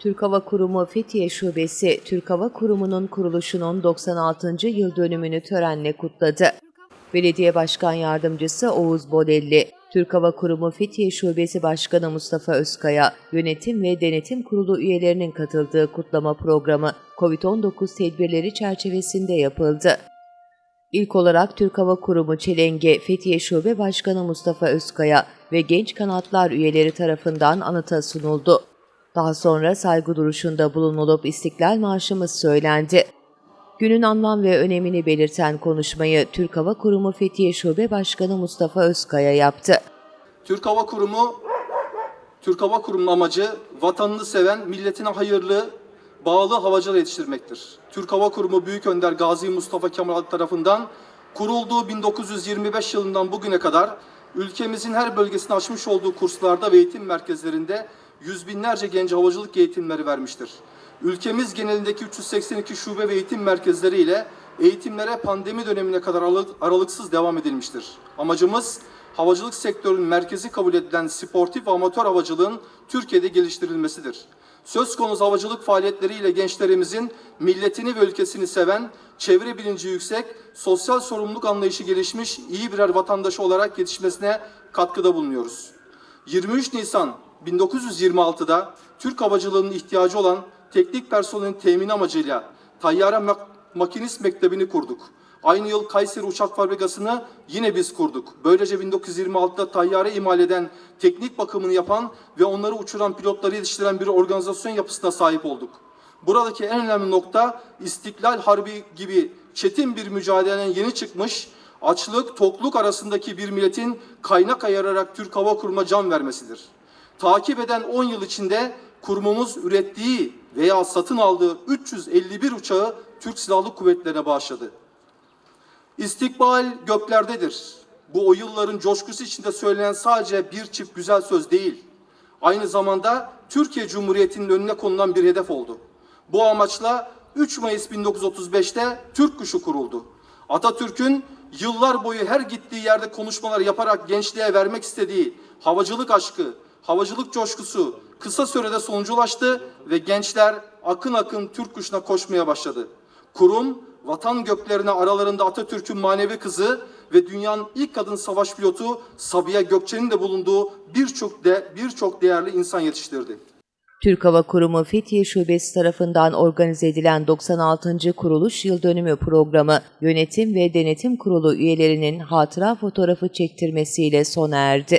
Türk Hava Kurumu Fethiye Şubesi, Türk Hava Kurumu'nun kuruluşunun 96. yıl dönümünü törenle kutladı. Belediye Başkan Yardımcısı Oğuz Bodelli, Türk Hava Kurumu Fethiye Şubesi Başkanı Mustafa Özkaya, Yönetim ve Denetim Kurulu üyelerinin katıldığı kutlama programı COVID-19 tedbirleri çerçevesinde yapıldı. İlk olarak Türk Hava Kurumu Çelenge Fethiye Şube Başkanı Mustafa Özkaya ve Genç Kanatlar üyeleri tarafından anıta sunuldu. Daha sonra saygı duruşunda bulunulup İstiklal Marşımız söylendi. Günün anlam ve önemini belirten konuşmayı Türk Hava Kurumu Fethiye Şube Başkanı Mustafa Özkaya yaptı. Türk Hava Kurumu, Türk Hava Kurumu'nun amacı vatanını seven, milletine hayırlı, bağlı havacılar yetiştirmektir. Türk Hava Kurumu Büyük Önder Gazi Mustafa Kemal tarafından kurulduğu 1925 yılından bugüne kadar ülkemizin her bölgesine açmış olduğu kurslarda ve eğitim merkezlerinde yüz binlerce genç havacılık eğitimleri vermiştir. Ülkemiz genelindeki 382 şube ve eğitim merkezleri ile eğitimlere pandemi dönemine kadar aralık- aralıksız devam edilmiştir. Amacımız havacılık sektörünün merkezi kabul edilen sportif ve amatör havacılığın Türkiye'de geliştirilmesidir. Söz konusu havacılık faaliyetleriyle gençlerimizin milletini ve ülkesini seven, çevre bilinci yüksek, sosyal sorumluluk anlayışı gelişmiş iyi birer vatandaşı olarak yetişmesine katkıda bulunuyoruz. 23 Nisan 1926'da Türk havacılığının ihtiyacı olan teknik personelin temini amacıyla Tayyare Mak- Makinist Mektebi'ni kurduk. Aynı yıl Kayseri Uçak Fabrikası'nı yine biz kurduk. Böylece 1926'da tayyare imal eden, teknik bakımını yapan ve onları uçuran pilotları yetiştiren bir organizasyon yapısına sahip olduk. Buradaki en önemli nokta İstiklal Harbi gibi çetin bir mücadelenin yeni çıkmış, açlık, tokluk arasındaki bir milletin kaynak ayararak Türk Hava Kurumu'na can vermesidir. Takip eden 10 yıl içinde kurumumuz ürettiği veya satın aldığı 351 uçağı Türk Silahlı Kuvvetleri'ne bağışladı. İstikbal göklerdedir. Bu o yılların coşkusu içinde söylenen sadece bir çift güzel söz değil. Aynı zamanda Türkiye Cumhuriyeti'nin önüne konulan bir hedef oldu. Bu amaçla 3 Mayıs 1935'te Türk Kuşu kuruldu. Atatürk'ün yıllar boyu her gittiği yerde konuşmalar yaparak gençliğe vermek istediği havacılık aşkı, havacılık coşkusu kısa sürede sonuculaştı ve gençler akın akın Türk kuşuna koşmaya başladı. Kurum vatan göklerine aralarında Atatürk'ün manevi kızı ve dünyanın ilk kadın savaş pilotu Sabiha Gökçen'in de bulunduğu birçok de birçok değerli insan yetiştirdi. Türk Hava Kurumu Fethiye Şubesi tarafından organize edilen 96. kuruluş yıl dönümü programı Yönetim ve Denetim Kurulu üyelerinin hatıra fotoğrafı çektirmesiyle sona erdi.